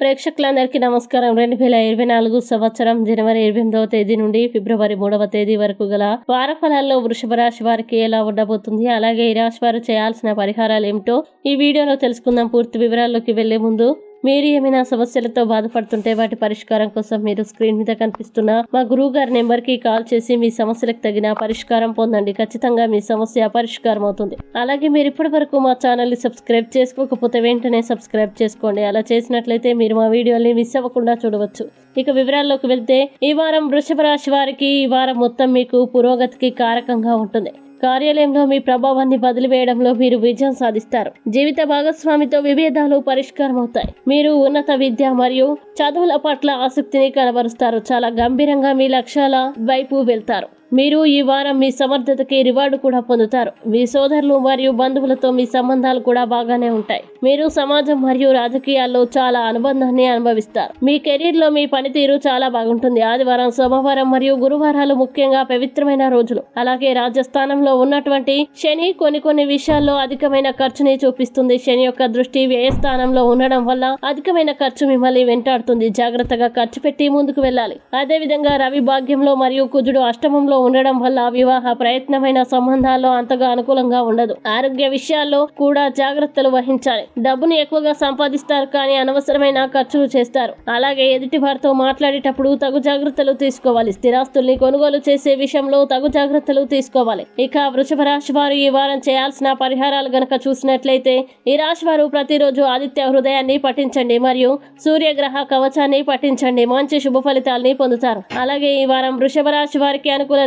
ప్రేక్షకులందరికీ నమస్కారం. రెండు వేల ఇరవై నాలుగు సంవత్సరం జనవరి ఇరవై ఎనిమిదవ తేదీ నుండి ఫిబ్రవరి మూడవ తేదీ వరకు గల వార ఫలాల్లో వృషభ రాశి వారికి ఎలా ఉండబోతుంది అలాగే ఈ రాశి వారు చేయాల్సిన పరిహారాలు ఏమిటో ఈ వీడియోలో తెలుసుకుందాం. పూర్తి వివరాల్లోకి వెళ్ళే ముందు మీరు ఏమైనా సమస్యలతో బాధపడుతుంటే వాటి పరిష్కారం కోసం మీరు స్క్రీన్ మీద కనిపిస్తున్న మా గురువు గారి నెంబర్కి కాల్ చేసి మీ సమస్యలకు తగిన పరిష్కారం పొందండి. ఖచ్చితంగా మీ సమస్య పరిష్కారం అవుతుంది. అలాగే మీరు ఇప్పటి వరకు మా ఛానల్ని సబ్స్క్రైబ్ చేసుకోకపోతే వెంటనే సబ్స్క్రైబ్ చేసుకోండి. అలా చేసినట్లయితే మీరు మా వీడియోని మిస్ అవ్వకుండా చూడవచ్చు. ఇక వివరాల్లోకి వెళ్తే ఈ వారం వృషభ రాశి వారికి ఈ వారం మొత్తం మీకు పురోగతికి కారకంగా ఉంటుంది. కార్యాలయంలో మీ ప్రభావాన్ని వదిలివేయడంలో మీరు విజయం సాధిస్తారు. జీవిత భాగస్వామితో విభేదాలు పరిష్కారం అవుతాయి మీరు ఉన్నత విద్య మరియు చదువుల పట్ల ఆసక్తిని కనబరుస్తారు. చాలా గంభీరంగా మీ లక్ష్యాల వైపు వెళ్తారు. మీరు ఈ వారం మీ సమర్థతకి రివార్డు కూడా పొందుతారు. మీ సోదరులు మరియు బంధువులతో మీ సంబంధాలు కూడా బాగానే ఉంటాయి. మీరు సమాజం మరియు రాజకీయాల్లో చాలా అనుబంధాన్ని అనుభవిస్తారు. మీ కెరీర్లో మీ పనితీరు చాలా బాగుంటుంది. ఆదివారం సోమవారం మరియు గురువారాలు ముఖ్యంగా పవిత్రమైన రోజులు. అలాగే రాజస్థానంలో ఉన్నటువంటి శని కొన్ని కొన్ని విషయాల్లో అధికమైన ఖర్చుని చూపిస్తుంది. శని యొక్క దృష్టి వ్యయస్థానంలో ఉండడం వల్ల అధికమైన ఖర్చు మిమ్మల్ని వెంటాడుతుంది. జాగ్రత్తగా ఖర్చు పెట్టి ముందుకు వెళ్ళాలి. అదేవిధంగా రవి భాగ్యంలో మరియు కుజుడు అష్టమంలో ఉండడం వల్ల వివాహ ప్రయత్నమైన సంబంధాల్లో అంతగా అనుకూలంగా ఉండదు. ఆరోగ్య విషయాల్లో కూడా జాగ్రత్తలు వహించాలి. డబ్బును ఎక్కువగా సంపాదిస్తారు కానీ అనవసరమైన ఖర్చులు చేస్తారు. అలాగే ఎదుటి వారితో మాట్లాడేటప్పుడు తగు జాగ్రత్తలు తీసుకోవాలి. స్థిరాస్తుల్ని కొనుగోలు చేసే విషయంలో తగు జాగ్రత్తలు తీసుకోవాలి. ఇక వృషభ రాశి వారు ఈ వారం చేయాల్సిన పరిహారాలు గనక చూసినట్లయితే ఈ రాశి వారు ప్రతిరోజు ఆదిత్య హృదయాన్ని పఠించండి మరియు సూర్యగ్రహ కవచాన్ని పఠించండి. మంచి శుభ ఫలితాలని పొందుతారు. అలాగే ఈ వారం వృషభ రాశి వారికి అనుకూల